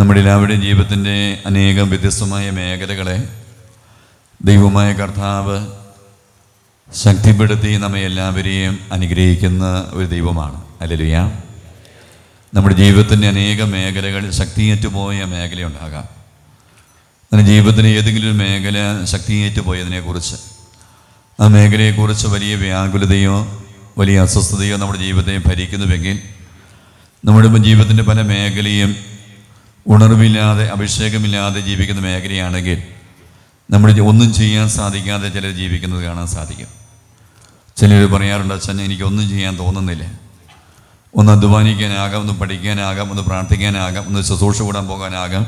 നമ്മുടെ എല്ലാവരുടെയും ജീവിതത്തിന്റെ അനേകം വ്യത്യസ്തമായ മേഖലകളെ ദൈവമായ കർത്താവ് ശക്തിപ്പെടുത്തി നമ്മെ എല്ലാവരെയും അനുഗ്രഹിക്കുന്ന ഒരു ദൈവമാണ്. അല്ലലുയ നമ്മുടെ ജീവിതത്തിന്റെ അനേക മേഖലകളിൽ ശക്തിയേറ്റു പോയ മേഖലയുണ്ടാകാം അങ്ങനെ ജീവിതത്തിന് ഏതെങ്കിലും ഒരു മേഖല ശക്തിയേറ്റു പോയതിനെക്കുറിച്ച് ആ മേഖലയെക്കുറിച്ച് വലിയ വ്യാകുലതയോ വലിയ അസ്വസ്ഥതയോ നമ്മുടെ ജീവിതത്തെ ഭരിക്കുന്നുവെങ്കിൽ നമ്മുടെ ജീവിതത്തിന്റെ പല മേഖലയും ഉണർവില്ലാതെ അഭിഷേകമില്ലാതെ ജീവിക്കുന്ന മേഖലയാണെങ്കിൽ നമ്മൾ ഒന്നും ചെയ്യാൻ സാധിക്കാതെ ചിലർ ജീവിക്കുന്നത് കാണാൻ സാധിക്കും. ചിലർ പറയാറുണ്ട് അച്ഛൻ എനിക്കൊന്നും ചെയ്യാൻ തോന്നുന്നില്ല. ഒന്ന് അധ്വാനിക്കാനാകാം ഒന്ന് പഠിക്കാനാകാം ഒന്ന് പ്രാർത്ഥിക്കാനാകാം ഒന്ന് ശുശ്രൂഷ കൂടാൻ പോകാനാകാം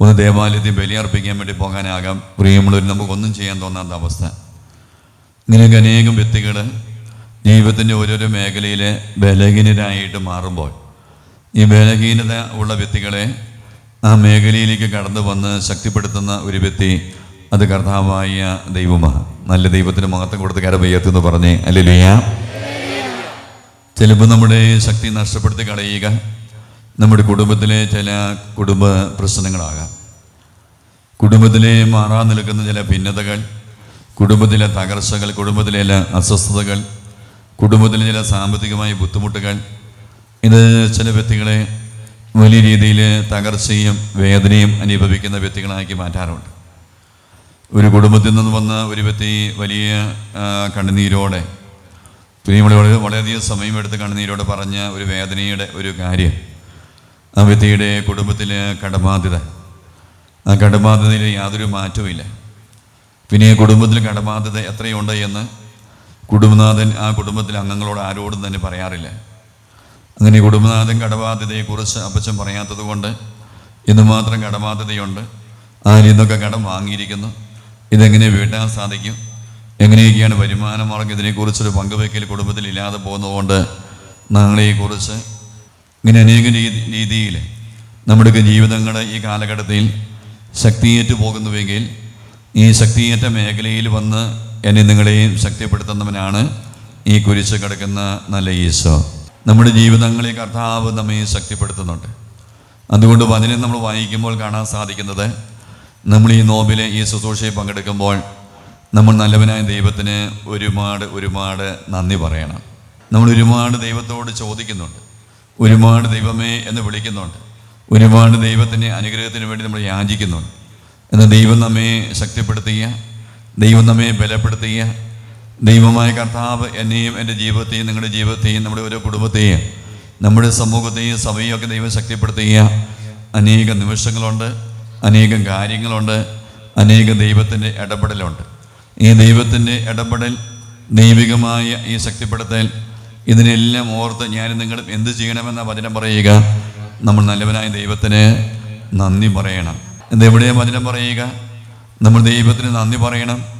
ഒന്ന് ദേവാലയത്തിൽ ബലിയർപ്പിക്കാൻ വേണ്ടി പോകാനാകാം. പ്രിയമുള്ളവർ നമുക്കൊന്നും ചെയ്യാൻ തോന്നാത്ത അവസ്ഥ. ഇങ്ങനെയൊക്കെ അനേകം വ്യക്തികൾ ജീവിതത്തിന്റെ ഓരോരോ മേഖലയിലെ ബലഹീനരായിട്ട് മാറുമ്പോൾ ഈ ബലഹീനത ഉള്ള വ്യക്തികളെ ആ മേഖലയിലേക്ക് കടന്നു വന്ന് ശക്തിപ്പെടുത്തുന്ന ഒരു വ്യക്തി അത് കർത്താവായ ദൈവമാണ്. നല്ല ദൈവത്തിന് മഹത്വം കൊടുത്ത് കരപയ്യത്തെന്ന് പറഞ്ഞേ അല്ലേലുയ്യ ചിലപ്പോൾ നമ്മുടെ ശക്തി നഷ്ടപ്പെടുത്തി കളയുക നമ്മുടെ കുടുംബത്തിലെ ചില കുടുംബ പ്രശ്നങ്ങളാകാം. കുടുംബത്തിലെ മാറാൻ നിൽക്കുന്ന ചില ഭിന്നതകൾ കുടുംബത്തിലെ തകർച്ചകൾ കുടുംബത്തിലെ ചില അസ്വസ്ഥതകൾ കുടുംബത്തിലെ ചില സാമ്പത്തികമായ ബുദ്ധിമുട്ടുകൾ ഇത് ചില വ്യക്തികളെ വലിയ രീതിയിൽ തകർച്ചയും വേദനയും അനുഭവിക്കുന്ന വ്യക്തികളാക്കി മാറ്റാറുണ്ട്. ഒരു കുടുംബത്തിൽ നിന്ന് വന്ന ഒരു വ്യക്തി വലിയ കണ്ണുനീരോടെ വളരെ വളരെയധികം സമയമെടുത്ത് കണ്ണുനീരോടെ പറഞ്ഞ ഒരു വേദനയുടെ ഒരു കാര്യം. ആ വ്യക്തിയുടെ കുടുംബത്തിലെ കടബാധ്യത. ആ കടബാധ്യതയിൽ യാതൊരു മാറ്റവുമില്ല പിന്നെ കുടുംബത്തിൽ കടബാധ്യത എത്രയുണ്ട് എന്ന് കുടുംബനാഥൻ ആ കുടുംബത്തിലെ അംഗങ്ങളോട് ആരോടും തന്നെ പറയാറില്ല. അങ്ങനെ കുടുംബനാഥൻ കടബാധ്യതയെക്കുറിച്ച് അപ്പച്ചൻ പറയാത്തത് കൊണ്ട് ഇന്ന് മാത്രം കടബാധ്യതയുണ്ട്. ആരിൽ നിന്നൊക്കെ കടം വാങ്ങിയിരിക്കുന്നു. ഇതെങ്ങനെ വീട്ടാൻ സാധിക്കും? എങ്ങനെയൊക്കെയാണ് വരുമാന? മാർഗം ഇതിനെക്കുറിച്ചൊരു പങ്കുവയ്ക്കൽ കുടുംബത്തിൽ ഇല്ലാതെ പോകുന്നതുകൊണ്ട് നാളെയെക്കുറിച്ച് ഇങ്ങനെ അനേക രീതി രീതിയിൽ നമ്മുടെയൊക്കെ ജീവിതങ്ങൾ ഈ കാലഘട്ടത്തിൽ ശക്തിയേറ്റ് പോകുന്നുവെങ്കിൽ ഈ ശക്തിയേറ്റ മേഖലയിൽ വന്ന് എന്നെ നിങ്ങളെയും ശക്തിപ്പെടുത്തുന്നവനാണ് ഈ കുരിശ് കിടക്കുന്ന നല്ല ഈശോ. നമ്മുടെ ജീവിതങ്ങളെ കർത്താവ് നമ്മെ ശക്തിപ്പെടുത്തുന്നുണ്ട്. അതുകൊണ്ട് വചനം നമ്മൾ വായിക്കുമ്പോൾ കാണാൻ സാധിക്കുന്നത് നമ്മൾ ഈ നോബിലെ ഈ ശുശ്രൂഷയിൽ പങ്കെടുക്കുമ്പോൾ നമ്മൾ നല്ലവനായ ദൈവത്തിന് ഒരുപാട് ഒരുപാട് നന്ദി പറയണം. നമ്മൾ ഒരുപാട് ദൈവത്തോട് ചോദിക്കുന്നുണ്ട്. ഒരുപാട് ദൈവമേ എന്ന് വിളിക്കുന്നുണ്ട്. ഒരുപാട് ദൈവത്തിന്റെ അനുഗ്രഹത്തിന് വേണ്ടി നമ്മൾ യാചിക്കുന്നുണ്ട്. എന്നാൽ ദൈവം നമ്മെ ശക്തിപ്പെടുത്തുക ദൈവം നമ്മെ ബലപ്പെടുത്തിയ ദൈവമായ കർത്താവ് എന്നെയും എന്റെ ജീവിതത്തെയും നിങ്ങളുടെ ജീവിതത്തെയും നമ്മുടെ ഓരോ കുടുംബത്തെയും നമ്മുടെ സമൂഹത്തെയും സഭയും ഒക്കെ ദൈവം ശക്തിപ്പെടുത്തിയ അനേക നിമിഷങ്ങളുണ്ട് അനേകം കാര്യങ്ങളുണ്ട് അനേക ദൈവത്തിന്റെ ഇടപെടലുണ്ട്. ഈ ദൈവത്തിന്റെ ഇടപെടൽ ദൈവികമായ ഈ ശക്തിപ്പെടുത്തൽ ഇതിനെല്ലാം ഓർത്ത് ഞാൻ നിങ്ങളും എന്ത് ചെയ്യണമെന്ന വചനം പറയുക. നമ്മൾ നല്ലവനായ ദൈവത്തിന് നന്ദി പറയണം. എന്തെവിടെയും വചനം പറയുക? നമ്മൾ ദൈവത്തിന് നന്ദി പറയണം.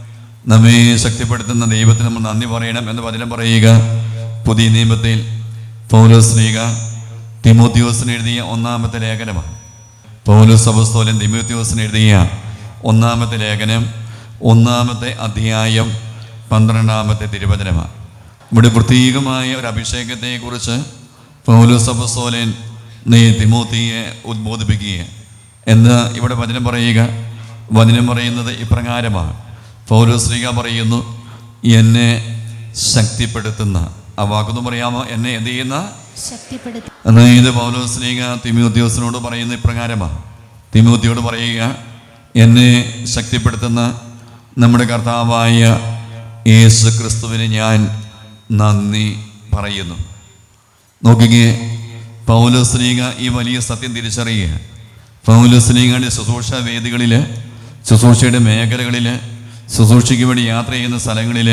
നമ്മെ ശക്തിപ്പെടുത്തുന്ന ദൈവത്തിന് നമ്മൾ നന്ദി പറയണം എന്ന് വചനം പറയുക. പുതിയ നിയമത്തിൽ പൗലോസ് ലീഗ തിമോത്യോസിന് എഴുതിയ ഒന്നാമത്തെ ലേഖനമാണ്. പൗലോസ് അപസ്തോലൻ തിമോത്യോസിന് എഴുതിയ ഒന്നാമത്തെ ലേഖനം ഒന്നാമത്തെ അധ്യായം പന്ത്രണ്ടാമത്തെ തിരുവചനമാണ്. ഇവിടെ പ്രത്യേകമായ ഒരു അഭിഷേകത്തെക്കുറിച്ച് പൗലോസ് അപസ്തോലൻ നീ തിമോത്തിയെ ഉദ്ബോധിപ്പിക്കുക എന്ന് ഇവിടെ വചനം പറയുക. വചനം പറയുന്നത് ഇപ്രകാരമാണ്. പൗലോസ്ലിക പറയുന്നു എന്നെ ശക്തിപ്പെടുത്തുന്ന. ആ വാക്കൊന്നും പറയാമോ? എന്നെ എന്ത് ചെയ്യുന്ന? അതായത് പൗലോസ്ലിക തിമോത്യോസിനോട് പറയുന്ന ഇപ്രകാരമാണ് തിമിയോദ്യോട് പറയുക എന്നെ ശക്തിപ്പെടുത്തുന്ന നമ്മുടെ കർത്താവായ യേശു ക്രിസ്തുവിന് ഞാൻ നന്ദി പറയുന്നു. നോക്കിക്കേ പൗലോസ്ലീഗ ഈ വലിയ സത്യം തിരിച്ചറിയുക. പൗലോസ്ലീഗയുടെ ശുശ്രൂഷ വേദികളിൽ ശുശ്രൂഷയുടെ മേഖലകളിൽ ശുശ്രൂഷയ്ക്ക് വേണ്ടി യാത്ര ചെയ്യുന്ന സ്ഥലങ്ങളിൽ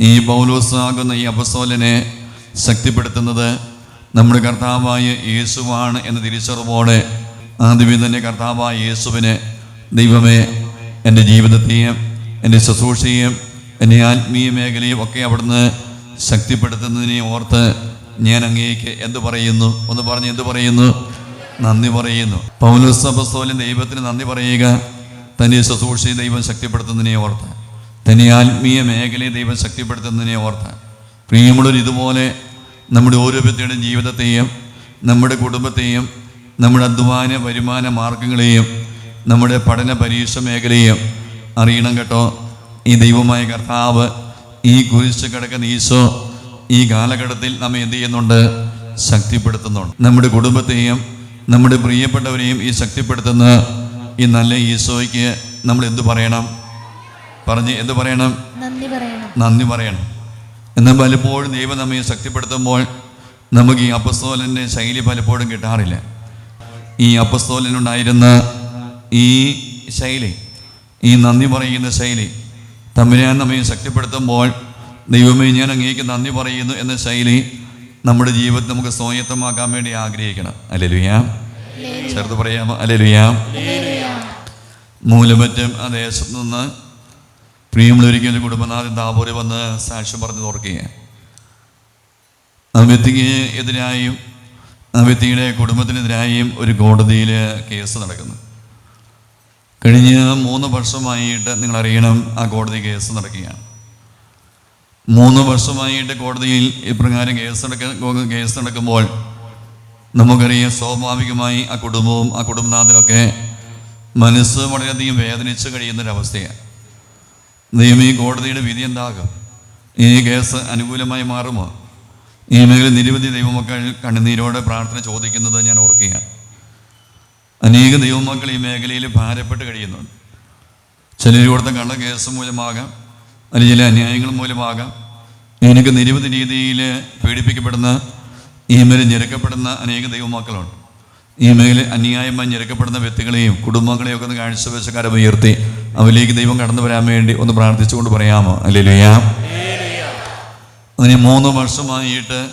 ഈ പൗലോസാകുന്ന ഈ അപസോലനെ ശക്തിപ്പെടുത്തുന്നത് നമ്മുടെ കർത്താവായ യേശുവാണ് എന്ന തിരിച്ചറിവോടെ ആദ്യമേ തന്നെ കർത്താവായ യേശുവിനെ ദൈവമേ എന്റെ ജീവിതത്തെയും എന്റെ ശുശ്രൂഷയും എന്റെ ആത്മീയ മേഖലയും ഒക്കെ അവിടുന്ന് ശക്തിപ്പെടുത്തുന്നതിനെ ഓർത്ത് ഞാൻ അങ്ങേക്ക് എന്ത് പറയുന്നു? ഒന്ന് പറഞ്ഞ് എന്ത് പറയുന്നു? നന്ദി പറയുന്നു. പൗലോസ് അപസ്തോലൻ ദൈവത്തിന് നന്ദി പറയുക. തന്റെ ശുശ്രൂഷയെ ദൈവം ശക്തിപ്പെടുത്തുന്നതിനെ ഓർത്ത് തന്റെ ആത്മീയ മേഖലയെ ദൈവം ശക്തിപ്പെടുത്തുന്നതിനെ ഓർത്ത് പ്രിയമുള്ളൊരു ഇതുപോലെ നമ്മുടെ ഓരോ വ്യക്തിയുടെയും ജീവിതത്തെയും നമ്മുടെ കുടുംബത്തെയും നമ്മുടെ അധ്വാന വരുമാന മാർഗങ്ങളെയും നമ്മുടെ പഠന പരീക്ഷ മേഖലയും അറിയണം കേട്ടോ. ഈ ദൈവമായ കർത്താവ് ഈ കുരിശ് കിടക്കുന്ന ഈശോ ഈ കാലഘട്ടത്തിൽ നമ്മെ എന്ത് ചെയ്യുന്നുണ്ട്? ശക്തിപ്പെടുത്തുന്നുണ്ട്. നമ്മുടെ കുടുംബത്തെയും നമ്മുടെ പ്രിയപ്പെട്ടവരെയും ഈ ശക്തിപ്പെടുത്തുന്ന ഈ നല്ല ഈശോയ്ക്ക് നമ്മൾ എന്തു പറയണം? പറഞ്ഞ് എന്ത് പറയണം? നന്ദി പറയണം. നന്ദി പറയണം. എന്നാൽ പലപ്പോഴും ദൈവം നമ്മെ ശക്തിപ്പെടുത്തുമ്പോൾ നമുക്ക് ഈ അപ്പസ്തോലന്റെ ശൈലി പലപ്പോഴും കിട്ടാറില്ല. ഈ അപ്പസ്തോലനുണ്ടായിരുന്ന ഈ ശൈലി ഈ നന്ദി പറയുന്ന ശൈലി തമ്പുരാൻ നമ്മെ ശക്തിപ്പെടുത്തുമ്പോൾ ദൈവമേ ഞാൻ അങ്ങേക്ക് നന്ദി പറയുന്നു എന്ന ശൈലി നമ്മുടെ ജീവിതത്തിൽ നമുക്ക് സ്വായത്തമാക്കാൻ വേണ്ടി ആഗ്രഹിക്കണം. അല്ലെ ലുയാം ചേർത്ത് പറയാമോ? അല്ലെ ലുയാം. മൂലമറ്റം ആ ദേശത്ത് നിന്ന് പ്രിയമുള്ളൊരിക്കലും കുടുംബനാഥൻ താപൂര് വന്ന് സാക്ഷ്യം പറഞ്ഞു തുറക്കുകയാണ്. ആ വ്യക്തിക്ക് എതിരായും ആ വ്യക്തിയുടെ കുടുംബത്തിനെതിരായും ഒരു കോടതിയിൽ കേസ് നടക്കുന്നു. കഴിഞ്ഞ മൂന്ന് വർഷമായിട്ട് നിങ്ങൾ അറിയണം ആ കോടതി കേസ് നടക്കുകയാണ്. മൂന്ന് വർഷമായിട്ട് കോടതിയിൽ ഇപ്രകാരം കേസ് നടക്ക കേസ് നടക്കുമ്പോൾ നമുക്കറിയാം സ്വാഭാവികമായി ആ കുടുംബവും ആ കുടുംബനാഥനൊക്കെ മനസ്സ് വളരെയധികം വേദനിച്ച് കഴിയുന്നൊരവസ്ഥയാണ്. ദൈവം ഈ കോടതിയുടെ വിധി എന്താകും? ഈ കേസ് അനുകൂലമായി മാറുമോ? ഈ മേഖല നിരവധി ദൈവമക്കൾ കണ്ണുനീരോടെ പ്രാർത്ഥന ചോദിക്കുന്നത് ഞാൻ ഓർക്കുകയാണ്. അനേക ദൈവമക്കൾ ഈ മേഖലയിൽ ഭാരപ്പെട്ട് കഴിയുന്നുണ്ട്. ചിലർ കൊടുത്ത കള്ള കേസ് മൂലമാകാം അല്ലെങ്കിൽ ചില അന്യായങ്ങൾ മൂലമാകാം. എനിക്ക് നിരവധി രീതിയിൽ പീഡിപ്പിക്കപ്പെടുന്ന ഈ മേലെ ഞെരുക്കപ്പെടുന്ന അനേക ദൈവമക്കളുണ്ട്. ഈ മേഖല അന്യായമായി ഞെരുക്കപ്പെടുന്ന വ്യക്തികളെയും കുടുംബങ്ങളെയും ഒക്കെ ഒന്ന് കാഴ്ചവേശക്കാരെ കരം ഉയർത്തി അവരിലേക്ക് ദൈവം കടന്നു വരാൻ വേണ്ടി ഒന്ന് പ്രാർത്ഥിച്ചുകൊണ്ട് പറയാമോ? അല്ലേലുയാ അതിന് മൂന്ന് വർഷമായിട്ട്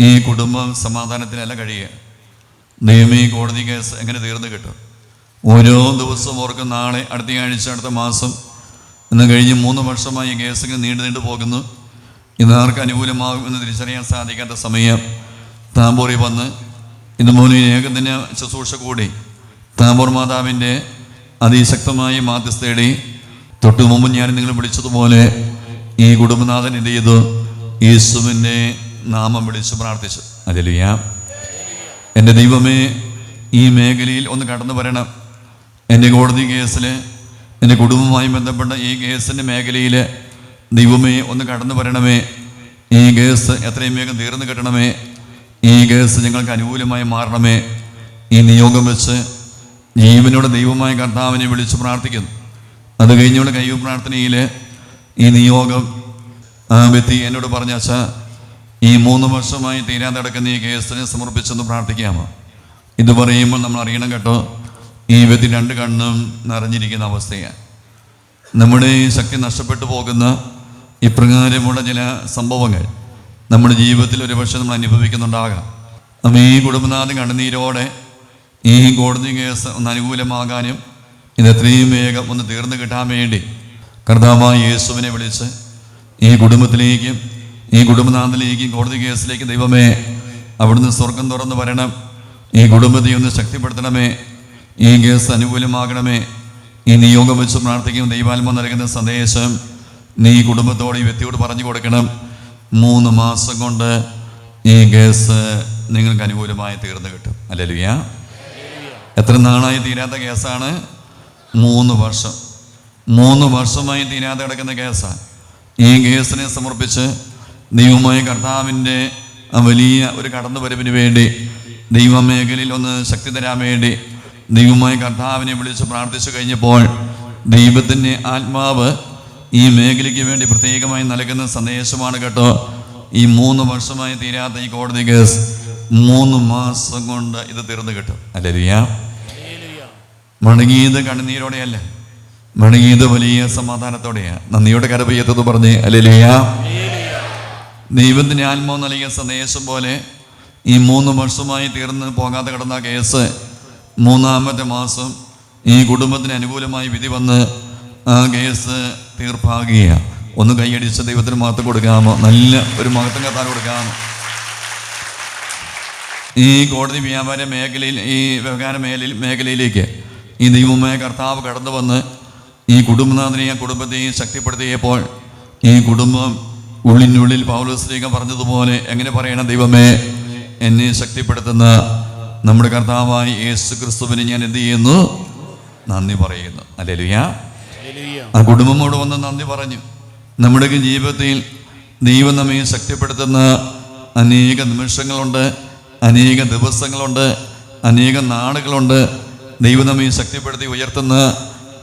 ഈ കുടുംബം സമാധാനത്തിനല്ല കഴിയുക. ദൈവം ഈ കോടതി കേസ് എങ്ങനെ തീർന്നു കിട്ടും? ഓരോ ദിവസവും ഓർക്കും നാളെ അടുത്ത ആഴ്ച അടുത്ത മാസം. എന്ന് കഴിഞ്ഞ് മൂന്ന് വർഷമായി ഈ കേസ് ഇങ്ങനെ നീണ്ടു നീണ്ടു പോകുന്നു. ഇന്ന് ആർക്ക് അനുകൂലമാകും എന്ന് തിരിച്ചറിയാൻ സാധിക്കാത്ത സമയം. താമ്പൂറി വന്ന് ഇതുപോലെ ഈ ഏകദിന ശുശ്രൂഷ കൂടി. താമോർ മാതാവിന്റെ അതിശക്തമായ മാധ്യസ്ഥയുടെ തൊട്ടു മുമ്പ് ഞാൻ നിങ്ങൾ വിളിച്ചതുപോലെ ഈ കുടുംബനാഥൻ എന്ത് ചെയ്തു? യേശുവിന്റെ നാമം വിളിച്ച് പ്രാർത്ഥിച്ചു. അതിലുയാ എന്റെ ദൈവമേ ഈ മേഖലയിൽ ഒന്ന് കടന്നു വരണം. എന്റെ കോടതി കേസിൽ എന്റെ കുടുംബവുമായി ബന്ധപ്പെട്ട ഈ കേസിന്റെ മേഖലയിൽ ദൈവമേ ഒന്ന് കടന്നു വരണമേ. ഈ കേസ് എത്രയും വേഗം തീർന്നു കിട്ടണമേ. ഈ കേസ് ഞങ്ങൾക്ക് അനുകൂലമായി മാറണമേ. ഈ നിയോഗം വെച്ച് ജീവനോട് ദൈവമായ കർത്താവിനെ വിളിച്ച് പ്രാർത്ഥിക്കുന്നു. അത് കഴിഞ്ഞുകൊണ്ട് കയ്യൂ പ്രാർത്ഥനയിൽ ഈ നിയോഗം വ്യക്തി എന്നോട് പറഞ്ഞ ഈ മൂന്ന് വർഷമായി തീരാൻ നടക്കുന്ന ഈ കേസിനെ സമർപ്പിച്ചെന്ന് പ്രാർത്ഥിക്കാമോ? ഇത് പറയുമ്പോൾ നമ്മൾ അറിയണം കേട്ടോ ഈ വ്യക്തി രണ്ട് കണ്ണും നിറഞ്ഞിരിക്കുന്ന അവസ്ഥയാണ്. നമ്മുടെ ഈ ശക്തി നഷ്ടപ്പെട്ടു പോകുന്ന ഇപ്രകാരമുള്ള ചില സംഭവങ്ങൾ. നമ്മുടെ ജീവിതത്തിൽ ഒരുപക്ഷെ നമ്മൾ അനുഭവിക്കുന്നുണ്ടാകാം. നമ്മൾ ഈ കുടുംബനാഥൻ കണ്ണുനീരോടെ ഈ കോടതി കേസ് ഒന്ന് അനുകൂലമാകാനും ഇത് എത്രയും വേഗം ഒന്ന് തീർന്നു കിട്ടാൻ വേണ്ടി കർത്താവായ യേശുവിനെ വിളിച്ച് ഈ കുടുംബത്തിലേക്കും ഈ കുടുംബനാഥനിലേക്കും കോടതി കേസിലേക്ക് ദൈവമേ അവിടുന്ന് സ്വർഗം തുറന്നു വരണം. ഈ കുടുംബത്തെ ഒന്ന് ശക്തിപ്പെടുത്തണമേ. ഈ കേസ് അനുകൂലമാകണമേ. ഈ നിയോഗം വെച്ച് പ്രാർത്ഥിക്കും ദൈവാത്മ നൽകുന്ന സന്ദേശം നീ കുടുംബത്തോട് ഈ വ്യക്തിയോട് പറഞ്ഞു കൊടുക്കണം. മൂന്ന് മാസം കൊണ്ട് ഈ കേസ് നിങ്ങൾക്ക് അനുകൂലമായി തീർന്നു കിട്ടും. അല്ലല്ലുയാ എത്ര നാളായി തീരാത്ത കേസാണ്? മൂന്ന് വർഷം. മൂന്ന് വർഷമായി തീരാതെ കിടക്കുന്ന കേസാണ് ഈ കേസിനെ സമർപ്പിച്ച് ദൈവമായ കർത്താവിന്റെ വലിയ ഒരു കടന്നുവരവിന് വേണ്ടി ദൈവ മേഖലയിൽ ഒന്ന് ശക്തി തരാൻ വേണ്ടി ദൈവമായ കർത്താവിനെ വിളിച്ച് പ്രാർത്ഥിച്ചു കഴിഞ്ഞപ്പോൾ ദൈവത്തിന്റെ ആത്മാവ് ഈ മേഖലയ്ക്ക് വേണ്ടി പ്രത്യേകമായി നൽകുന്ന സന്ദേശമാണ് കേട്ടോ ഈ മൂന്ന് വർഷമായി തീരാത്ത ഈ കോടതി കേസ് മൂന്ന് മാസം കൊണ്ട് ഇത് തീർന്നു കിട്ടും. അല്ലേ മടങ്ങിയത് കണ്ണുനീരോടെയല്ല മടങ്ങിയത് വലിയ സമാധാനത്തോടെയാ. നന്ദിയോടെ കരപയ്യത്തത് പറഞ്ഞ് അല്ലേലിയ. ദൈവത്തിന്റെ ആത്മാവ് നൽകിയ സന്ദേശം പോലെ ഈ മൂന്ന് വർഷമായി തീർന്ന് പോകാതെ കിടന്ന കേസ് മൂന്നാമത്തെ മാസം ഈ കുടുംബത്തിന് അനുകൂലമായി വിധി വന്ന് ആ കേസ് തീർപ്പാകുകയാണ് ഒന്ന് കൈയടിച്ച ദൈവത്തിന് മഹത്വം കൊടുക്കാമോ? നല്ല ഒരു മഹത്വം കത്താൻ കൊടുക്കാമോ? ഈ കോടതി വ്യാപാര മേഖലയിൽ ഈ വ്യവഹാര മേഖലയിൽ മേഖലയിലേക്ക് ഈ ദൈവമായ കർത്താവ് കടന്നു വന്ന് ഈ കുടുംബനാഥനെയും കുടുംബത്തെയും ശക്തിപ്പെടുത്തിയപ്പോൾ ഈ കുടുംബം ഉള്ളിനുള്ളിൽ പൗലോസ്ലീക പറഞ്ഞതുപോലെ എങ്ങനെ പറയണം? ദൈവമേ എന്നെ ശക്തിപ്പെടുത്തുന്ന നമ്മുടെ കർത്താവായി യേശു ക്രിസ്തുവിന് ഞാൻ എന്ത് ചെയ്യുന്നു? നന്ദി പറയുന്നു. ഹല്ലേലൂയ ആ കുടുംബമോട് വന്ന് നന്ദി പറഞ്ഞു. നമ്മുടെ ജീവിതത്തിൽ ദൈവം നമ്മെ ശക്തിപ്പെടുത്തുന്ന അനേക നിമിഷങ്ങളുണ്ട് അനേക ദിവസങ്ങളുണ്ട് അനേക നാളുകളുണ്ട്. ദൈവം നമ്മെ ശക്തിപ്പെടുത്തി ഉയർത്തുന്ന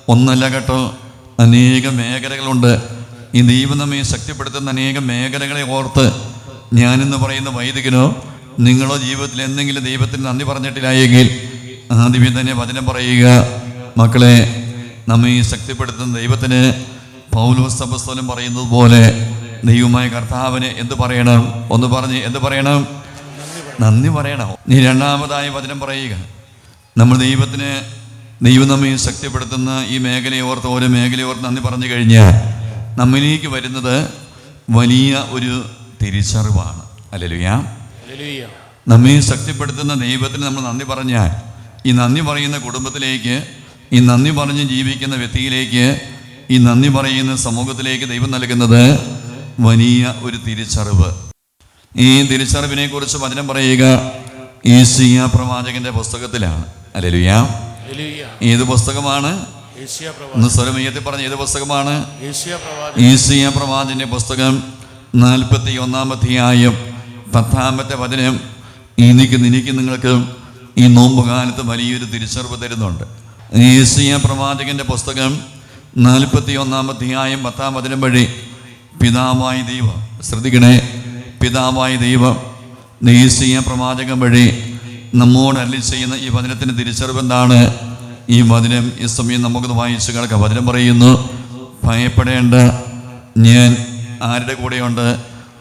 ഒന്നല്ല കേട്ടോ അനേക മേഖലകളുണ്ട്. ഈ ദൈവം നമ്മെ ശക്തിപ്പെടുത്തുന്ന അനേക മേഖലകളെ ഓർത്ത് ഞാനെന്ന് പറയുന്ന വൈദികനോ നിങ്ങളോ ജീവിതത്തിൽ എന്തെങ്കിലും ദൈവത്തിന് നന്ദി പറഞ്ഞിട്ടില്ലായെങ്കിൽ ആദ്യമേ തന്നെ വചനം പറയുക. മക്കളെ നമ്മെ ശക്തിപ്പെടുത്തുന്ന ദൈവത്തിന് പൗലോസ് അപ്പസ്തോലൻ പറയുന്നത് പോലെ ദൈവമായ കർത്താവിന് എന്ത് പറയണം? ഒന്ന് പറഞ്ഞ് എന്ത് പറയണം? നന്ദി പറയണം. നീ രണ്ടാമതായി വചനം പറയുക. നമ്മൾ ദൈവത്തിന് ദൈവം നമ്മെ ശക്തിപ്പെടുത്തുന്ന ഈ മേഖലയെ ഓർത്ത് ഓരോ മേഖലയെ ഓർത്ത് നന്ദി പറഞ്ഞു കഴിഞ്ഞാൽ നമ്മിലേക്ക് വരുന്നത് വലിയ ഒരു തിരിച്ചറിവാണ്. ഹല്ലേലൂയ നമ്മെ ശക്തിപ്പെടുത്തുന്ന ദൈവത്തിന് നമ്മൾ നന്ദി പറഞ്ഞാൽ ഈ നന്ദി പറയുന്ന കുടുംബത്തിലേക്ക് ഈ നന്ദി പറഞ്ഞ് ജീവിക്കുന്ന വ്യക്തിയിലേക്ക് ഈ നന്ദി പറയുന്ന സമൂഹത്തിലേക്ക് ദൈവം നൽകുന്നത് വലിയ ഒരു തിരിച്ചറിവ്. ഈ തിരിച്ചറിവിനെ കുറിച്ച് വചനം പറയുക ഈസിയ പ്രവാചകന്റെ പുസ്തകത്തിലാണ്. അല്ലെലുയാ ഏത് പുസ്തകമാണ്? സ്വരമയത്തിൽ പറഞ്ഞ ഏത് പുസ്തകമാണ്? ഈസിയ പ്രവാചന്റെ പുസ്തകം നാൽപ്പത്തി ഒന്നാമധ്യായം പത്താമത്തെ വചനം. എനിക്ക് നിനക്ക് നിങ്ങൾക്ക് ഈ നോമ്പുകാലത്ത് വലിയൊരു തിരിച്ചറിവ് തരുന്നുണ്ട്. ഈസിയ പ്രവാചകന്റെ പുസ്തകം നാൽപ്പത്തി ഒന്നാം അധ്യായം പത്താം വചനം വഴി പിതാവായ ദൈവം ശ്രദ്ധിക്കണേ പിതാവായ ദൈവം ഈസിയ പ്രവാചകം വഴി നമ്മോട് അല്ലി ചെയ്യുന്ന ഈ വചനത്തിന് തിരിച്ചറിവ് എന്താണ്? ഈ വചനം ഈ സമയം നമുക്കത് വായിച്ചു കിടക്കാം വചനം പറയുന്നു ഭയപ്പെടേണ്ട ഞാൻ ആരുടെ കൂടെയുണ്ട്?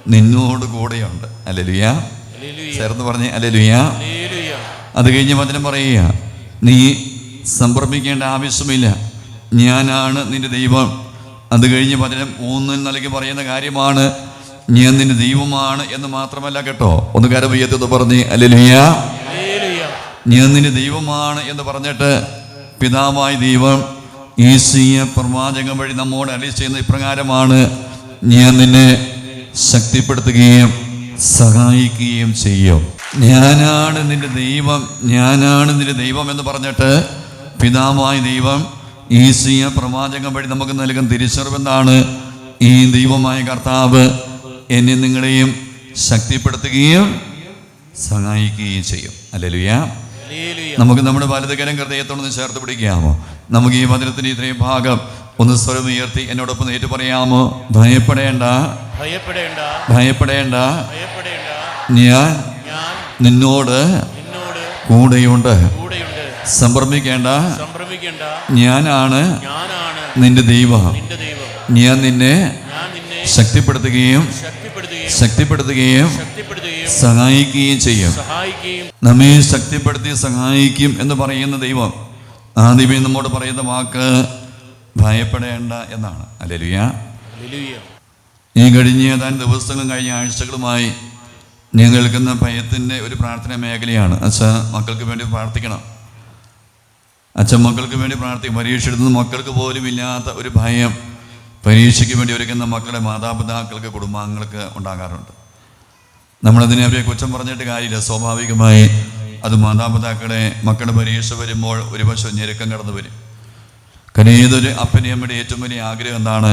നിന്നോട് കൂടെയുണ്ട്. ഹല്ലേലൂയ ചേർന്ന് പറഞ്ഞ് ഹല്ലേലൂയ അത് കഴിഞ്ഞ് വചനം പറയുക നീ സംഭ്രമിക്കേണ്ട ആവശ്യമില്ല. ഞാനാണ് നിന്റെ ദൈവം. അത് കഴിഞ്ഞ് പതിനം മൂന്നിൽ നൽകി പറയുന്ന കാര്യമാണ് ഞാൻ നിന്റെ ദൈവമാണ് എന്ന് മാത്രമല്ല കേട്ടോ. ഒന്ന് കരവയ്യത്തത് പറഞ്ഞ് അല്ലെലിയ ഞാൻ നിന്റെ ദൈവമാണ് എന്ന് പറഞ്ഞിട്ട് പിതാവായ ദൈവം ഈസിയ പ്രവാചകം വഴി നമ്മോട് അലി ചെയ്യുന്ന ഇപ്രകാരമാണ് ഞാൻ നിന്നെ ശക്തിപ്പെടുത്തുകയും സഹായിക്കുകയും ചെയ്യും. ഞാനാണ് നിന്റെ ദൈവം. ഞാനാണ് നിന്റെ ദൈവം എന്ന് പറഞ്ഞിട്ട് പിതാവായ ദൈവം ഈസിയ പ്രവാചകം വഴി നമുക്ക് നൽകുന്ന തിരിച്ചറിവെന്താണ് ഈ ദൈവമായ കർത്താവ് എന്നെ നിങ്ങളെയും ശക്തിപ്പെടുത്തുകയും സഹായിക്കുകയും ചെയ്യും. അല്ലെലുയാ. നമുക്ക് നമ്മുടെ വലതുകരം ഹൃദയത്തോടൊന്ന് ചേർത്ത് പിടിക്കാമോ? നമുക്ക് ഈ വചനത്തിന്റെ ഇത്രയും ഭാഗം ഒന്ന് സ്വരം ഉയർത്തി എന്നോടൊപ്പം ഏറ്റു പറയാമോ ഭയപ്പെടേണ്ട. ഭയപ്പെടേണ്ട. ഭയപ്പെടേണ്ട. ഞാൻ നിന്നോട് കൂടെയുണ്ട്. സംഭ്രമിക്കേണ്ട. സംഭ്രമിക്കേണ്ട. ഞാനാണ് നിന്റെ ദൈവം. ഞാൻ നിന്നെ ശക്തിപ്പെടുത്തുകയും ശക്തിപ്പെടുത്തുകയും സഹായിക്കുകയും ചെയ്യും. നമ്മെ ശക്തിപ്പെടുത്തി സഹായിക്കും എന്ന് പറയുന്ന ദൈവം ആദ്യമേ നമ്മോട് പറയുന്ന വാക്ക് ഭയപ്പെടേണ്ട എന്നാണ്. അല്ലെലുയ. ഈ കഴിഞ്ഞ ഏതാനും ദിവസങ്ങളും കഴിഞ്ഞ ആഴ്ചകളുമായി ഞാൻ കേൾക്കുന്ന ഭയത്തിന്റെ ഒരു പ്രാർത്ഥന മേഖലയാണ്. അച്ഛാ മക്കൾക്ക് വേണ്ടി പ്രാർത്ഥിക്കണം. അച്ഛൻ മക്കൾക്ക് വേണ്ടി പ്രാർത്ഥിക്കും. പരീക്ഷ എഴുതുന്ന മക്കൾക്ക് പോലും ഇല്ലാത്ത ഒരു ഭയം പരീക്ഷയ്ക്ക് വേണ്ടി ഒരുക്കുന്ന മക്കളെ മാതാപിതാക്കൾക്ക് കുടുംബാംഗങ്ങൾക്ക് ഉണ്ടാകാറുണ്ട്. നമ്മളതിനെ അവരെ കുറ്റം പറഞ്ഞിട്ട് കാര്യമില്ല. സ്വാഭാവികമായി അത് മാതാപിതാക്കളെ മക്കളുടെ പരീക്ഷ വരുമ്പോൾ ഒരു പക്ഷേ ഞെരുക്കം കടന്നു വരും. കാരണം ഏതൊരു അപ്പനെയും അമ്മയുടെ ഏറ്റവും വലിയ ആഗ്രഹം എന്താണ്?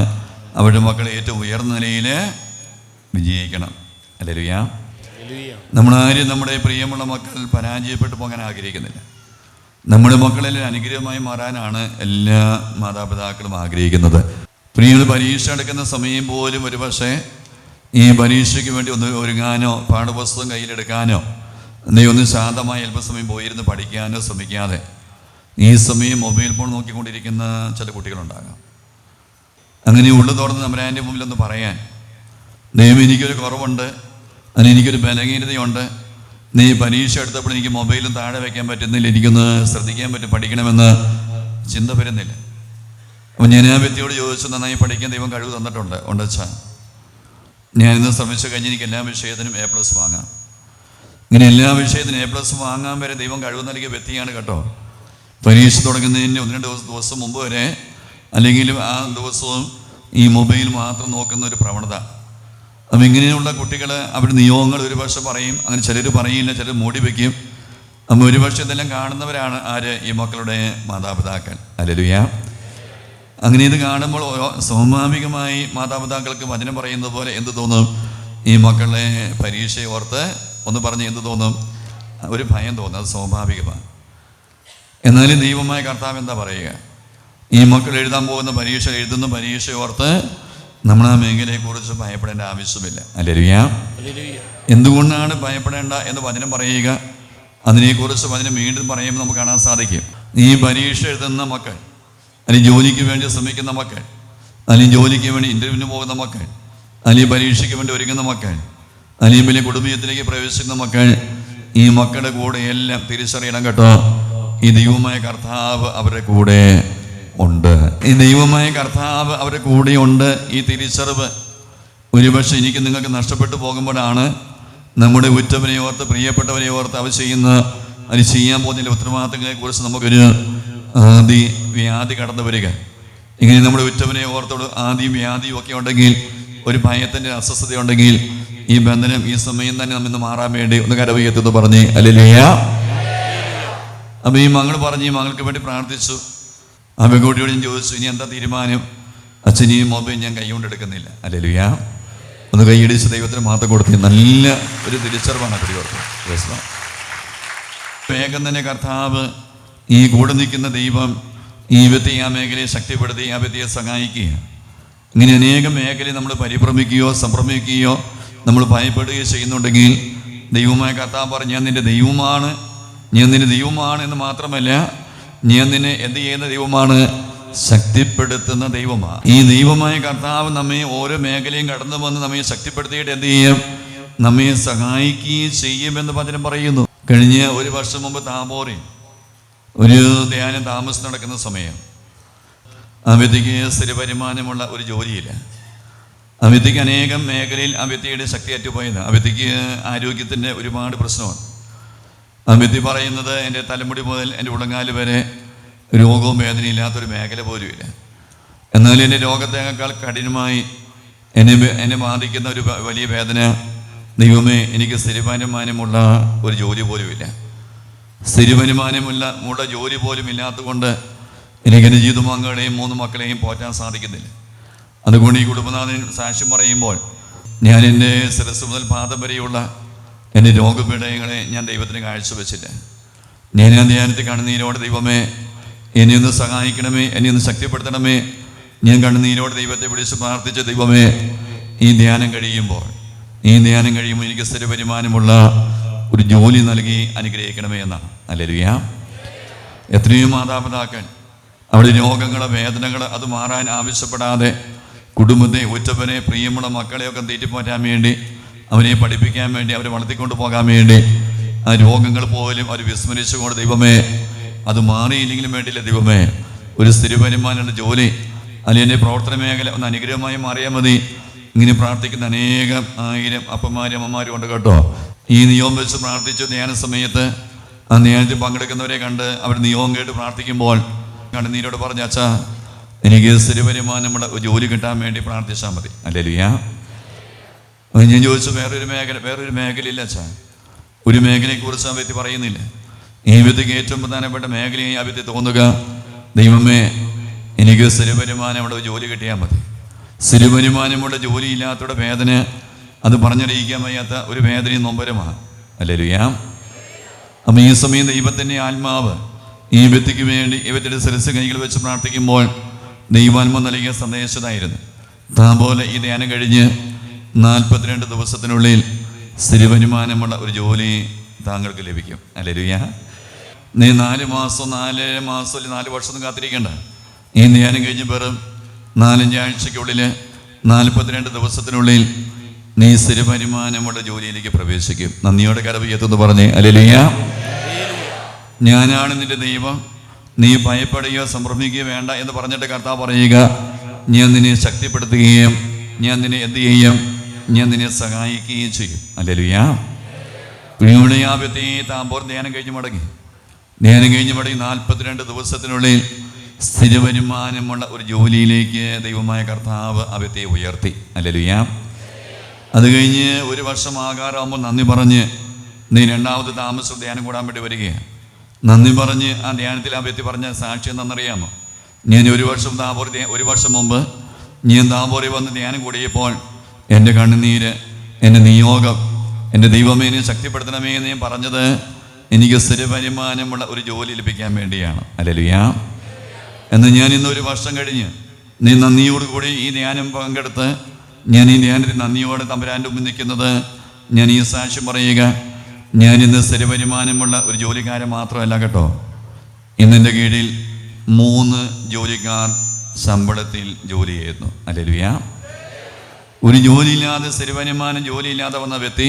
അവരുടെ മക്കളെ ഏറ്റവും ഉയർന്ന നിലയിൽ വിജയിക്കണം. അല്ലേ ഹല്ലേലൂയ നമ്മളാരും നമ്മുടെ പ്രിയമുള്ള മക്കൾ പരാജയപ്പെട്ടു പോകാൻ ആഗ്രഹിക്കുന്നില്ല. നമ്മുടെ മക്കളിൽ അനുഗ്രഹമായി മാറാനാണ് എല്ലാ മാതാപിതാക്കളും ആഗ്രഹിക്കുന്നത്. പ്രിയങ്ങൾ പരീക്ഷ എടുക്കുന്ന സമയം പോലും ഒരു പക്ഷേ ഈ പരീക്ഷയ്ക്ക് വേണ്ടി ഒന്ന് ഒരുങ്ങാനോ പാഠപുസ്തകം കയ്യിലെടുക്കാനോ നീ ഒന്ന് ശാന്തമായി അല്പസമയം പോയിരുന്ന് പഠിക്കാനോ ശ്രമിക്കാതെ ഈ സമയം മൊബൈൽ ഫോൺ നോക്കിക്കൊണ്ടിരിക്കുന്ന ചില കുട്ടികളുണ്ടാകാം. അങ്ങനെ ഉള്ളു തുറന്ന് നമ്മുടെ മുമ്പിൽ ഒന്ന് പറയാൻ ദൈവം എനിക്കൊരു കുറവുണ്ട്. അതിന് എനിക്കൊരു ബലഹീനതയുണ്ട്. നീ പരീക്ഷ എടുത്തപ്പോൾ എനിക്ക് മൊബൈലും താഴെ വയ്ക്കാൻ പറ്റുന്നില്ല എനിക്കൊന്ന് ശ്രദ്ധിക്കാൻ പറ്റും പഠിക്കണമെന്ന് ചിന്ത വരുന്നില്ല. അപ്പം ഞാൻ ആ വ്യക്തിയോട് ചോദിച്ചു നന്നായി പഠിക്കാൻ ദൈവം കഴിവ് തന്നിട്ടുണ്ട് ഉണ്ടച്ചാ? ഞാനിന്ന് ശ്രമിച്ചു കഴിഞ്ഞ് എനിക്ക് എല്ലാ വിഷയത്തിനും എ പ്ലസ് വാങ്ങാം. ഇങ്ങനെ എല്ലാ വിഷയത്തിനും എ പ്ലസ് വാങ്ങാൻ വരെ ദൈവം കഴിവ് നൽകിയ വ്യക്തിയാണ് കേട്ടോ. പരീക്ഷ തുടങ്ങുന്നതിന് ഒന്ന് രണ്ട് ദിവസം ദിവസം മുമ്പ് വരെ അല്ലെങ്കിൽ ആ ദിവസവും ഈ മൊബൈൽ മാത്രം നോക്കുന്ന ഒരു പ്രവണത. അപ്പം ഇങ്ങനെയുള്ള കുട്ടികൾ അവർ നിയോഗങ്ങൾ ഒരു പക്ഷെ പറയും. അങ്ങനെ ചിലർ പറയില്ല ചിലർ മൂടി വയ്ക്കും അപ്പം ഒരുപക്ഷെ ഇതെല്ലാം കാണുന്നവരാണ് ആര്? ഈ മക്കളുടെ മാതാപിതാക്കൾ. അല്ലലുയ അങ്ങനെ ഇത് കാണുമ്പോൾ ഓരോ സ്വാഭാവികമായി മാതാപിതാക്കൾക്ക് വചനം പറയുന്നത് പോലെ എന്ത് തോന്നും? ഈ മക്കളെ പരീക്ഷയെ ഓർത്ത് ഒന്ന് പറഞ്ഞ് എന്ത് തോന്നും? ഒരു ഭയം തോന്നും അത് സ്വാഭാവികമാണ്. എന്നാലും ദൈവമായ കർത്താവ് എന്താ പറയുക? ഈ മക്കൾ എഴുതാൻ പോകുന്ന പരീക്ഷ എഴുതുന്ന പരീക്ഷ ഓർത്ത് നമ്മൾ ആ മേഖലയെക്കുറിച്ച് ഭയപ്പെടേണ്ട ആവശ്യമില്ല. അല്ലരിയാ എന്തുകൊണ്ടാണ് ഭയപ്പെടേണ്ട എന്ന് വചനം പറയുക? അതിനെക്കുറിച്ച് വചനം വീണ്ടും പറയുമ്പോൾ നമുക്ക് കാണാൻ സാധിക്കും. ഈ പരീക്ഷ എഴുതുന്ന മക്കൾ അല്ലെങ്കിൽ ജോലിക്ക് വേണ്ടി ശ്രമിക്കുന്ന മക്കൾ അല്ലെങ്കിൽ ജോലിക്ക് വേണ്ടി ഇന്റർവ്യൂവിന് പോകുന്ന മക്കൾ അല്ലെങ്കിൽ പരീക്ഷയ്ക്ക് വേണ്ടി ഒരുങ്ങുന്ന മക്കൾ അല്ലെങ്കിൽ വലിയ കുടുംബത്തിലേക്ക് പ്രവേശിക്കുന്ന മക്കൾ ഈ മക്കളുടെ കൂടെ എല്ലാം തിരിച്ചറിയണം കേട്ടോ. ഈ ദൈവമായ കർത്താവ് അവരുടെ കൂടെ. ഉണ്ട്. ഈ ദൈവമായ കർത്താവ് അവരുടെ കൂടെ ഉണ്ട്. ഈ തിരിച്ചറിവ് ഒരുപക്ഷെ എനിക്ക് നിങ്ങൾക്ക് നഷ്ടപ്പെട്ടു പോകുമ്പോഴാണ് നമ്മുടെ ഉറ്റവനെ ഓർത്ത് പ്രിയപ്പെട്ടവനെ ഓർത്ത് അവർ ചെയ്യുന്ന അത് ചെയ്യാൻ പോകുന്നതിന്റെ ഉത്തരവാദിത്തങ്ങളെ കുറിച്ച് നമുക്കൊരു ആദി വ്യാധി കടന്നു വരിക. ഇങ്ങനെ നമ്മുടെ ഉറ്റവനെ ഓർത്തോട് ആദ്യം വ്യാധിയും ഒക്കെ ഉണ്ടെങ്കിൽ ഒരു ഭയത്തിന്റെ അസ്വസ്ഥത ഉണ്ടെങ്കിൽ ഈ ബന്ധനം ഈ സമയം തന്നെ നമ്മിന്ന് മാറാൻ വേണ്ടി ഒന്ന് കരവയ്യത്തെന്ന് പറഞ്ഞ് അല്ലേ അപ്പം ഈ മകൾ പറഞ്ഞ് ഈ മകൾക്ക് വേണ്ടി പ്രാർത്ഥിച്ചു. ആ പെൺകുട്ടിയോട് ഞാൻ ചോദിച്ചു ഇനി എന്താ തീരുമാനം? അച്ഛനെയും ഈ മൊബൈൽ ഞാൻ കൈകൊണ്ട് എടുക്കുന്നില്ല അല്ലേലുയ ഒന്ന് കൈയിടിച്ച് ദൈവത്തിന് മാത്രം കൊടുത്ത് നല്ല ഒരു തിരിച്ചറിവാണ് കുടിയോർക്ക് വേഗം തന്നെ കർത്താവ് ഈ കൂടെ നിൽക്കുന്ന ദൈവം ഈ വ്യക്തി ആ മേഖലയെ ശക്തിപ്പെടുത്തി ആ വ്യക്തിയെ സഹായിക്കുക. ഇങ്ങനെ അനേകം മേഖലയിൽ നമ്മൾ പരിഭ്രമിക്കുകയോ സംഭ്രമിക്കുകയോ നമ്മൾ ഭയപ്പെടുകയോ ചെയ്യുന്നുണ്ടെങ്കിൽ ദൈവമായ കർത്താവ് പറഞ്ഞു ഞാൻ നിന്റെ ദൈവമാണ് ഞാൻ നിന്റെ ദൈവമാണ് എന്ന് മാത്രമല്ല ഞാൻ നിന്നെ എന്ത് ചെയ്യുന്ന ദൈവമാണ്? ശക്തിപ്പെടുത്തുന്ന ദൈവമാണ് ഈ ദൈവമായ കർത്താവ് നമ്മെ ഓരോ മേഖലയും കടന്നു വന്ന് നമ്മെ ശക്തിപ്പെടുത്തിയിട്ട് എന്ത് ചെയ്യും? നമ്മെ സഹായിക്കുകയും ചെയ്യുമെന്ന് പതിനും പറയുന്നു. കഴിഞ്ഞ ഒരു വർഷം മുമ്പ് താമോറി ഒരു ധ്യാനം താമസം നടക്കുന്ന സമയം. വ്യക്തിക്ക് സ്ഥിര വരുമാനമുള്ള ഒരു ജോലിയില്ല അമിതിക്ക് അനേകം മേഖലയിൽ ആ ശക്തി അറ്റുപോയത് വ്യക്തിക്ക് ആരോഗ്യത്തിന്റെ ഒരുപാട് പ്രശ്നമാണ് വ്യക്തി പറയുന്നത് എന്റെ തലമുടി മുതൽ എന്റെ ഉടങ്ങാൽ വരെ രോഗവും വേദനയില്ലാത്തൊരു മേഖല പോലുമില്ല. എന്നാൽ എന്റെ രോഗത്തേക്കാൾ കഠിനമായി എന്നെ എന്നെ ബാധിക്കുന്ന ഒരു വലിയ വേദന ദൈവമേ എനിക്ക് സ്ഥിരവരുമാനമുള്ള ഒരു ജോലി പോലുമില്ല. സ്ഥിരവരുമാനമുള്ള മുട ജോലി പോലും ഇല്ലാത്തതുകൊണ്ട് എനിക്ക് എന്റെ ജീവിതമംഗളെയും മൂന്ന് മക്കളെയും പോറ്റാൻ സാധിക്കുന്നില്ല. അതുകൊണ്ട് ഈ കുടുംബനാഥൻ സാക്ഷ്യം പറയുമ്പോൾ ഞാൻ എന്റെ ശിരസ് മുതൽ പാദം വരെയുള്ള എന്റെ രോഗപീഠങ്ങളെ ഞാൻ ദൈവത്തിന് കാഴ്ചവെച്ചില്ല. ഞാൻ ആ ധ്യാനത്തിൽ കണ്ണുനീരോടെ ദൈവമേ എന്നെ ഒന്ന് സഹായിക്കണമേ എന്നെ ഒന്ന് ശക്തിപ്പെടുത്തണമേ. ഞാൻ കണ്ണുനീരോടെ ദൈവത്തെ വിളിച്ച് പ്രാർത്ഥിച്ച ദൈവമേ ഈ ധ്യാനം കഴിയുമ്പോൾ ഈ ധ്യാനം കഴിയുമ്പോൾ എനിക്ക് സ്ഥിര വരുമാനമുള്ള ഒരു ജോലി നൽകി അനുഗ്രഹിക്കണമേ എന്നാണ്. അല്ലേലുയാ എത്രയും മാതാപിതാക്കൾ അവിടെ രോഗങ്ങൾ വേദനകൾ അത് മാറാൻ ആവശ്യപ്പെടാതെ കുടുംബത്തെ ഉറ്റവനെ പ്രിയമുള്ള മക്കളെയൊക്കെ തീറ്റിപ്പോറ്റാൻ വേണ്ടി അവരെ പഠിപ്പിക്കാൻ വേണ്ടി അവരെ വളർത്തിക്കൊണ്ട് പോകാൻ വേണ്ടി ആ രോഗങ്ങൾ പോലും അവർ വിസ്മരിച്ചുകൊണ്ട് ദൈവമേ അത് മാറിയില്ലെങ്കിലും വേണ്ടില്ല ദൈവമേ. ഒരു സ്ഥിര വരുമാനമുള്ള ജോലി അല്ലെങ്കിൽ എന്റെ പ്രവർത്തന മേഖല ഒന്ന് അനുഗ്രഹമായി മാറിയാൽ മതി. ഇങ്ങനെ പ്രാർത്ഥിക്കുന്ന അനേകം ആയിരം അപ്പന്മാരും അമ്മമാരും ഉണ്ട് കേട്ടോ. ഈ നിയമം വെച്ച് പ്രാർത്ഥിച്ച് ധ്യാന സമയത്ത് ആ ധ്യാനത്തിൽ പങ്കെടുക്കുന്നവരെ കണ്ട് അവർ നിയോഗം കേട്ട് പ്രാർത്ഥിക്കുമ്പോൾ കണ്ണുനീരോട് പറഞ്ഞ അച്ഛാ എനിക്ക് സ്ഥിര വരുമാനമുള്ള ജോലി കിട്ടാൻ വേണ്ടി പ്രാർത്ഥിച്ചാൽ മതി. അല്ലേ ലുയാ അപ്പോൾ ഞാൻ ചോദിച്ചു വേറൊരു മേഖല വേറൊരു മേഖലയില്ല അച്ഛാ. ഒരു മേഖലയെക്കുറിച്ച് ആ വ്യക്തി പറയുന്നില്ല. ഈ വ്യക്തിക്ക് ഏറ്റവും പ്രധാനപ്പെട്ട മേഖലയായി ആ വ്യക്തി തോന്നുക ദൈവമേ എനിക്ക് സ്ഥിരവരുമാനം വരുമാനമുള്ള ഒരു ജോലി കിട്ടിയാൽ മതി. സ്ഥിരവരുമാനം ഇവിടെ ജോലി ഇല്ലാത്തയുടെ വേദന അത് പറഞ്ഞറിയിക്കാൻ വയ്യാത്ത ഒരു വേദനയും നൊമ്പരമാണ്. അല്ലേ ലുയാ അപ്പം ഈ സമയം ദൈവത്തിന്റെ ആത്മാവ് ഈ വ്യക്തിക്ക് വേണ്ടി വ്യക്തിയുടെ ശിരസ് കൈകൾ വെച്ച് പ്രാർത്ഥിക്കുമ്പോൾ ദൈവാത്മ നൽകിയ സന്ദേശതായിരുന്നു താപോലെ ഈ ധ്യാനം കഴിഞ്ഞ് നാൽപ്പത്തിരണ്ട് ദിവസത്തിനുള്ളിൽ സ്ഥിര വരുമാനമുള്ള ഒരു ജോലി താങ്കൾക്ക് ലഭിക്കും. അല്ലേ നീ നാല് മാസം നാല് മാസം അല്ലെങ്കിൽ നാല് വർഷം കാത്തിരിക്കണ്ട. ഈ ധ്യാനം കഴിഞ്ഞ് വെറും നാലഞ്ചാഴ്ചയ്ക്കുള്ളിൽ നാൽപ്പത്തിരണ്ട് ദിവസത്തിനുള്ളിൽ നീ സ്ഥിര വരുമാനമുള്ള ജോലിയിലേക്ക് പ്രവേശിക്കും. നന്ദിയോടെ കരവിയത്തെന്ന് പറഞ്ഞേ. അല്ലെലിയ. ഞാനാണ് നിന്റെ ദൈവം. നീ ഭയപ്പെടുകയോ സംഭ്രമിക്കുകയോ വേണ്ട എന്ന് പറഞ്ഞിട്ട് കർത്താവ് പറയുക. ഞാൻ നിന്നെ ശക്തിപ്പെടുത്തുകയും ഞാൻ നിന്നെ എന്ത് ചെയ്യും? ഞാൻ നിന്നെ സഹായിക്കുകയും ചെയ്യും. അല്ലെലുയാ പ്രിയുടെ ആ വ്യക്തി താമ്പോർ ധ്യാനം കഴിഞ്ഞ് മടങ്ങി. ധ്യാനം കഴിഞ്ഞ് മടങ്ങി നാൽപ്പത്തിരണ്ട് ദിവസത്തിനുള്ളിൽ സ്ഥിര വരുമാനമുള്ള ഒരു ജോലിയിലേക്ക് ദൈവമായ കർത്താവ് അവത്തെ ഉയർത്തി. അല്ലെലുയാ അത് കഴിഞ്ഞ് ഒരു വർഷം ആകാറാകുമ്പോൾ നന്ദി പറഞ്ഞ് നീ രണ്ടാമത് താമസം ധ്യാനം കൂടാൻ വേണ്ടി വരികയാണ്. നന്ദി പറഞ്ഞ് ആ ധ്യാനത്തിൽ ആ വ്യക്തി പറഞ്ഞ സാക്ഷി നന്നറിയാമോ ഞാൻ ഒരു വർഷം താപോറി ഒരു വർഷം മുമ്പ് ഞാൻ താപോറി വന്ന് ധ്യാനം കൂടിയപ്പോൾ എന്റെ കണ്ണുനീര് എന്റെ നിയോഗം എന്റെ ദൈവമേ എന്നെ ശക്തിപ്പെടുത്തണമേ എന്ന് ഞാൻ പറഞ്ഞത് എനിക്ക് സ്ഥിരപരിമാനമുള്ള ഒരു ജോലി ലഭിക്കാൻ വേണ്ടിയാണ്. അല്ലല്ലുയാ എന്ന് ഞാൻ ഇന്ന് ഒരു വർഷം കഴിഞ്ഞ് നീ നന്ദിയോടുകൂടി ഈ ധ്യാനം പങ്കെടുത്ത് ഞാൻ ഈ ധ്യാനത്തിൽ നന്ദിയോടെ തമ്പരാന്റെ മുമ്പിൽ നിൽക്കുന്നത് ഞാൻ ഈ സാക്ഷ്യം പറയുക ഞാൻ ഇന്ന് സ്ഥിരവരുമാനമുള്ള ഒരു ജോലിക്കാരൻ മാത്രമല്ല കേട്ടോ. ഇന്നെന്റെ കീഴിൽ മൂന്ന് ജോലിക്കാർ ശമ്പളത്തിൽ ജോലി ചെയ്യുന്നു. അല്ലേലുയാ ഒരു ജോലിയില്ലാതെ സ്ഥിരവരുമാനം ജോലിയില്ലാതെ വന്ന വ്യക്തി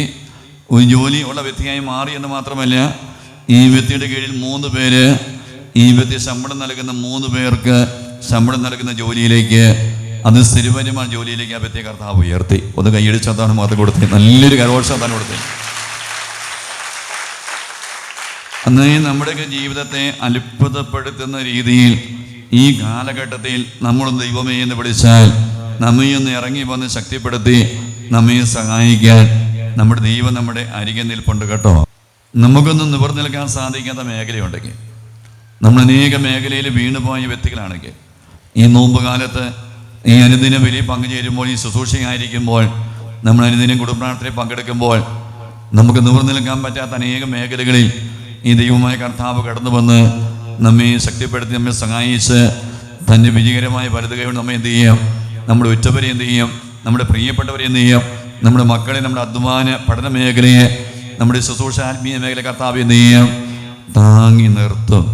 ഒരു ജോലി ഉള്ള വ്യക്തിയായി മാറി എന്ന് മാത്രമല്ല ഈ വ്യക്തിയുടെ കീഴിൽ മൂന്ന് പേര് ഈ വ്യക്തി ശമ്പളം നൽകുന്ന മൂന്ന് പേർക്ക് ശമ്പളം നൽകുന്ന ജോലിയിലേക്ക് അത് സ്ഥിരവരുമാന ജോലിയിലേക്ക് ആ വ്യക്തിയെ കർത്താവ് ഉയർത്തി. ഒന്ന് കൈയടിച്ചാത്താണ് മാത്രം കൊടുത്തത് നല്ലൊരു കരോഷത്താണ് കൊടുത്തത് അന്ന് നമ്മുടെയൊക്കെ ജീവിതത്തെ അത്ഭുതപ്പെടുത്തുന്ന രീതിയിൽ ഈ കാലഘട്ടത്തിൽ നമ്മൾ ദൈവമേ എന്ന് വിളിച്ചാൽ നമ്മെ ഒന്ന് ഇറങ്ങി വന്ന് ശക്തിപ്പെടുത്തി നമ്മെ സഹായിക്കാൻ നമ്മുടെ ദൈവം നമ്മുടെ അരികെ നിൽപ്പുണ്ട് കേട്ടോ. നമുക്കൊന്നും നിവർന്നു നിൽക്കാൻ സാധിക്കാത്ത മേഖലയുണ്ടെങ്കിൽ നമ്മൾ അനേക മേഖലയിൽ വീണുപോയ വ്യക്തികളാണെങ്കിൽ ഈ നോമ്പ് കാലത്ത് ഈ അനുദിനം വലിയ പങ്കുചേരുമ്പോൾ ഈ ശുശ്രൂഷയായിരിക്കുമ്പോൾ നമ്മൾ അനുദിനം കുടുംബപ്രാർത്ഥനയിൽ പങ്കെടുക്കുമ്പോൾ നമുക്ക് നിവർന്നു നിൽക്കാൻ പറ്റാത്ത അനേക മേഖലകളിൽ ഈ ദൈവമായ കർത്താവ് കടന്നു വന്ന് നമ്മെ ശക്തിപ്പെടുത്തി നമ്മെ സഹായിച്ച് തന്റെ വിജയകരമായ വലുതുകയോട് നമ്മെ എന്ത് ചെയ്യാം? നമ്മുടെ ഉറ്റവരെ എന്ത് ചെയ്യും? നമ്മുടെ പ്രിയപ്പെട്ടവരെ എന്ത് ചെയ്യും? നമ്മുടെ മക്കളെ നമ്മുടെ അധ്വാന പഠന മേഖലയെ നമ്മുടെ ശുശ്രൂഷ ആത്മീയ മേഖല കർത്താവ് എന്ത് ചെയ്യും? താങ്ങി നിർത്തും.